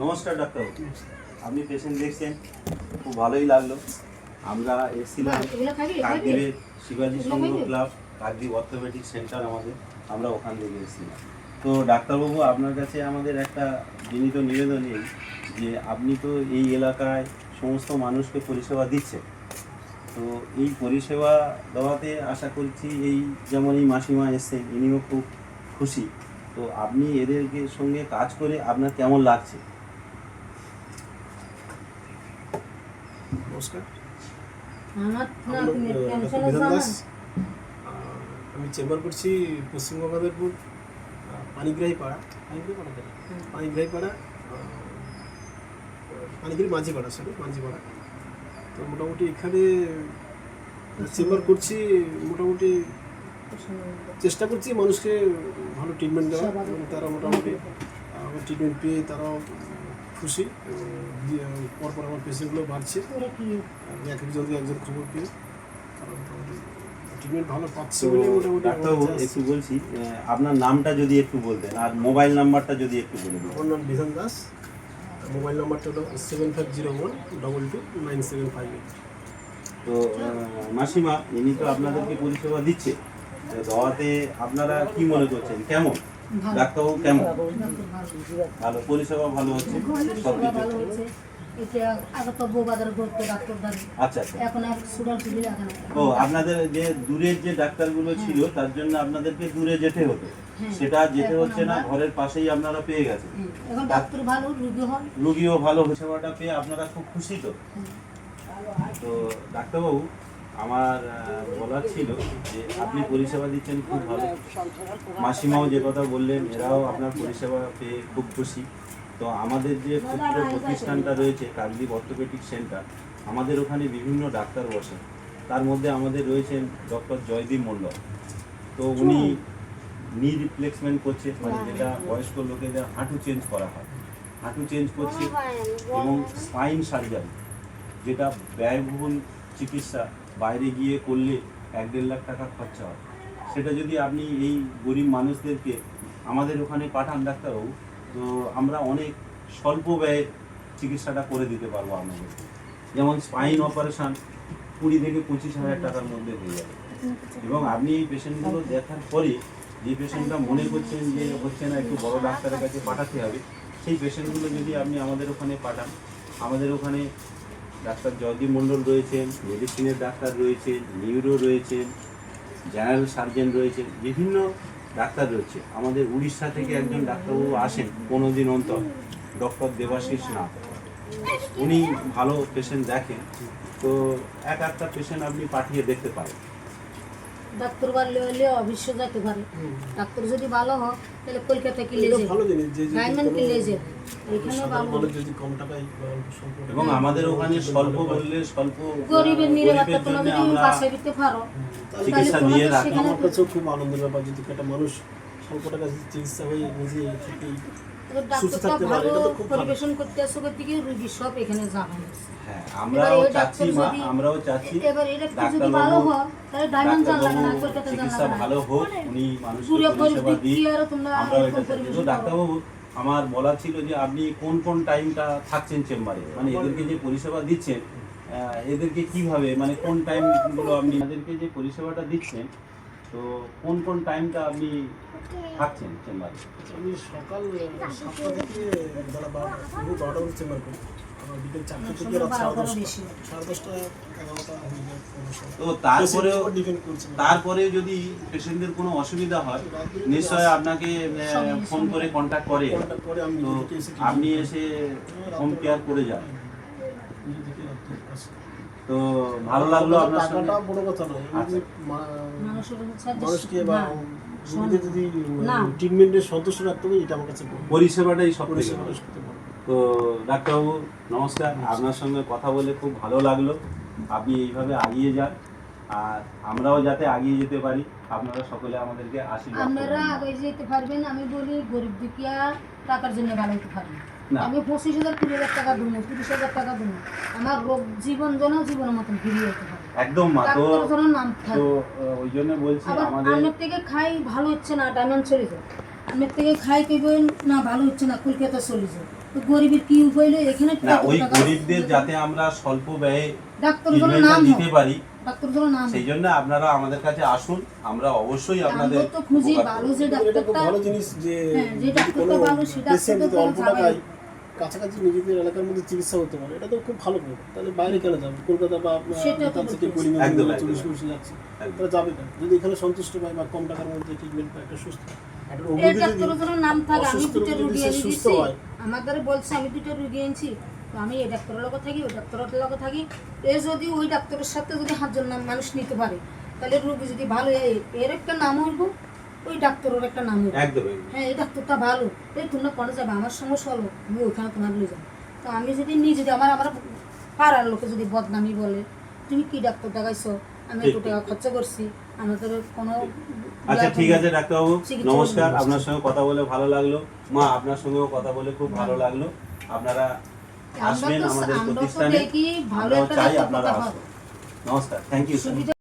নমস্কার ডাক্তারবাবু আপনি পেশেন্ট দেখছেন খুব ভালোই লাগল। আমরা এসেছিলাম কাকদ্বীপের শিবাজি Sangha club Kakdwip orthopaedic centre আমাদের। আমরা ওখান থেকে এসেছিলাম। তো ডাক্তারবাবু আপনার কাছে আমাদের একটা বিনীত নিবেদন এই যে আপনি তো এই এলাকায় সমস্ত মানুষকে পরিষেবা দিচ্ছেন। তো এই পরিষেবা দেওয়াতে আশা করছি এই যেমন এই মাসিমা এসছেন ইনিও খুব খুশি। তো আপনি এদেরকে সঙ্গে কাজ করে আপনার কেমন লাগছে? নমস্কার। আমি চেম্বার করছি পশ্চিম গঙ্গাধরপুর পানিগ্রাহী পাড়া পানিগ্রাহী পাড়া? পানিগ্রাহী পাড়া পানিগ্রাহী মাঝিপাড়া সরি মাঝিপাড়া। তো মোটামুটি এখানে চেম্বার করছি মোটামুটি চেষ্টা করছি মানুষকে ভালো ট্রিটমেন্ট দেওয়া এবং তারা মোটামুটি আমার ট্রিটমেন্ট পেয়ে তারাও খুশি দিয়ে, পরপর আমার পেশেন্টগুলো বাড়ছে। এক একজনকে একজন খবর পেয়ে ট্রিটমেন্ট ভালো পাচ্ছে বলে মোটামুটি একটু বলছি আপনার নামটা যদি একটু বলতেন আর মোবাইল নাম্বারটা যদি একটু বলে দিন আমার নাম বিধান দাস মোবাইল নাম্বারটা হলো seven five zero one double two nine seven five eight তো মাসিমা ইনি তো আপনাদেরকে পরিষেবা দিচ্ছে। দেওয়াতে আপনারা কি মনে করছেন? কেমন? ডাক্তারবাবু কেমন? ভালো পরিষেবা ভালো হচ্ছে? সব আচ্ছা আচ্ছা। ও আপনাদের যে দূরের যে ডাক্তারগুলো ছিল তার জন্য আপনাদেরকে দূরে যেতে হতো। হ্যাঁ। সেটা যেতে হচ্ছে না ঘরের পাশেই আপনারা পেয়ে গেছেন। হন। রুগীও ভালো সেবাটা পেয়ে আপনারা খুব খুশি তো? তো ডাক্তারবাবু আমার বলার ছিল যে আপনি পরিষেবা দিচ্ছেন খুব ভালো। মাসিমাও যে কথা বললেন, এরাও আপনার পরিষেবা পেয়ে খুব খুশি। তো আমাদের যে ক্ষুদ্র প্রতিষ্ঠানটা রয়েছে, কাকদ্বীপ অর্থোপেডিক সেন্টার, আমাদের ওখানে বিভিন্ন ডাক্তার বসেন। তার মধ্যে আমাদের রয়েছেন ডক্টর জয়দীপ মণ্ডল। তো উনি নি রিপ্লেসমেন্ট করছে মানে যেটা বয়স্ক লোকেদের হাঁটু চেঞ্জ করা হয়। হাঁটু চেঞ্জ করছে এবং স্পাইন সার্জারি যেটা ব্যয়বহুল চিকিৎসা বাইরে গিয়ে করলে এক দেড় লাখ টাকা খরচা হয়। সেটা যদি আপনি এই গরিব মানুষদেরকে আমাদের ওখানে পাঠান ডাক্তারবাবু, তো আমরা অনেক স্বল্প ব্যয়ে চিকিৎসাটা করে দিতে পারব আপনাদের। যেমন স্পাইন অপারেশন কুড়ি থেকে পঁচিশ হাজার টাকার মধ্যে হয়ে যাবে। এবং আপনি এই পেশেন্টগুলো দেখার পরে যে পেশেন্টটা মনে করছেন যে হচ্ছে না একটু বড় ডাক্তারের কাছে পাঠাতে হবে, সেই পেশেন্টগুলো যদি আপনি আমাদের ওখানে পাঠান, আমাদের ওখানে ডাক্তার জয়দীপ মণ্ডল রয়েছেন, মেডিসিনের ডাক্তার রয়েছেন, নিউরো রয়েছেন, জেনারেল সার্জন রয়েছেন, বিভিন্ন ডাক্তার রয়েছে। আমাদের উড়িষ্যা থেকে একজন ডাক্তারবাবু আসেন কোনো দিন অন্তর, ডক্টর দেবাশিস নাথ। উনি ভালো পেশেন্ট দেখেন, তো এক একটা পেশেন্ট আপনি পাঠিয়ে দেখতে পারেন। ডাক্তার বাড়লে হলে অবশ্য যেতে পারে। ডাক্তার যদি ভালো হয় তাহলে কলকাতা কি এটা ভালো জিনিস যে যদি ডায়মন্ড স্বল্প এবং আমাদের ওখানে স্বল্প বললে স্বল্প গরিবের নিরাপত্তা তোমরা যদি আমরা দিতে পারো চিকিৎসা নিয়ে তোমাদের আমার কাছেও খুব আনন্দের ব্যাপার যদি একটা মানুষ স্বল্প টাকা চিকিৎসা হয়ে নিজে ডাক্তারটা ভালো পরিবেশন করতে আসো করতে গিয়ে রুগী সব এখানে যাবেন হ্যাঁ আমরাও চাচ্ছি মা আমরাও চাচ্ছি এবার এটা যদি ভালো হয় তাহলে ডায়মন্ড যান লাগে না কলকাতা চিকিৎসা লাগে না ভালো হোক উনি পরিষেবা আর তোমরা আমরাও এটা চাচ্ছি। ডাক্তারবাবু আমার বলা ছিল যে আপনি কোন কোন টাইমটা থাকছেন চেম্বারে? মানে এদেরকে যে পরিষেবা দিচ্ছেন এদেরকে কীভাবে মানে কোন টাইমগুলো আপনি এদেরকে যে পরিষেবাটা দিচ্ছেন তো কোন কোন টাইমটা আপনি থাকছেন চেম্বারে আমি সকাল সাতটা থেকে বেলা পুরো বারোটা চেম্বার করি। বিকেল চারটে থেকে রাত সাড়ে দশটা। তো তারপরেও যদি পেশেন্টের কোনো অসুবিধা হয় নিশ্চয় আপনাকে ফোন করে কন্ট্যাক্ট করে। তো আপনি এসে হোম কেয়ার করে যান। তো ভালো লাগল আপনার সঙ্গে। টাকাটা বড় কথা নয়। আচ্ছা। মানুষকে বা যদি না। ট্রিটমেন্টের সন্তুষ্ট রাখতে হবে এটা আমার কাছে পরিষেবাটাই সব। তো ডাক্তারবাবু নমস্কার। আপনার সঙ্গে কথা বলে খুব ভালো লাগল। আপনি এইভাবে আগিয়ে যান। আর আমরাও যাতে আগিয়ে যেতে পারি আপনারা সকলে আমাদেরকে আশীর্বাদ আপনারা করবেন। আগে যেতে পারবেন আমি বলি গরিব দুঃখিয়া টাকার জন্য ভালো হতে পারবেন আমি পঁচিশ হাজার কুড়ি হাজার টাকা দেবো তিরিশ হাজার টাকা দেবো। আমার রোগ জীবন যেন জীবনের মতন ফিরিয়ে যেতে পারে। একদম মা তো যেন নাম তো ওই জন্য বলছি আমাদের আমার থেকে খাই ভালো হচ্ছে না ডায়মন্ড ছেড়ে যায়। আপনার থেকে খাই না ভালো হচ্ছে না কলকাতা চলে যাও তো গরিবের কি উপায় হলো? এখানে না ওই গরিবদের যাতে আমরা স্বল্প ব্যয়ে ডাক্তার নাম দিতে পারি। ডাক্তার ধরো নাম সেই জন্য আপনারা আমাদের কাছে আসুন আমরা অবশ্যই আপনাদের আমরা তো খুঁজি ভালো যে ডাক্তারটা ভালো জিনিস যে হ্যাঁ, যে ডাক্তারটা ভালো, অল্প টাকায় ঝামেলা কাছাকাছি নিজেদের এলাকার মধ্যে চিকিৎসা হতে পারে। এটা তো খুব ভালো খবর। তাহলে বাইরে কেন যাবে? কলকাতা বা আপনার থেকে একদম। চল্লিশ যাচ্ছে। তারা যাবে কেন? যদি এখানে সন্তুষ্ট পায় বা কম টাকার মধ্যে ট্রিটমেন্ট পায় একটা সুস্থ। আমাদের বলছে আমি দুটো রুগী এনেছি। আমি এই ডাক্তারের লগে থাকি ওই ডাক্তারের লগে থাকি। এ যদি ওই ডাক্তারের সাথে যদি হাতজন নাম মানুষ নিতে পারে তাহলে রুগী যদি ভালো হয় এর একটা নাম হইব ওই ডাক্তারের একটা নাম একদম। হ্যাঁ এই ডাক্তারটা ভালো। এই তোমরা কোনো যাবে আমার সমস্যা হলো আমি তোমার নিয়ে যাব। তো আমি যদি নিয়ে যদি আমার আমার পাড়ার লোকে যদি বদনামি বলে তুমি কি ডাক্তার দেখাইছো? আমি একটু টাকা খরচা করছি আমাদের কোনো আচ্ছা ঠিক আছে ডাক্তারবাবু নমস্কার। আপনার সঙ্গে কথা বলে ভালো লাগল। মা আপনার সঙ্গেও কথা বলে খুব ভালো লাগল। আপনারা আসবেন আমাদের প্রতিষ্ঠানে। চাই আপনারা নমস্কার থ্যাংক ইউ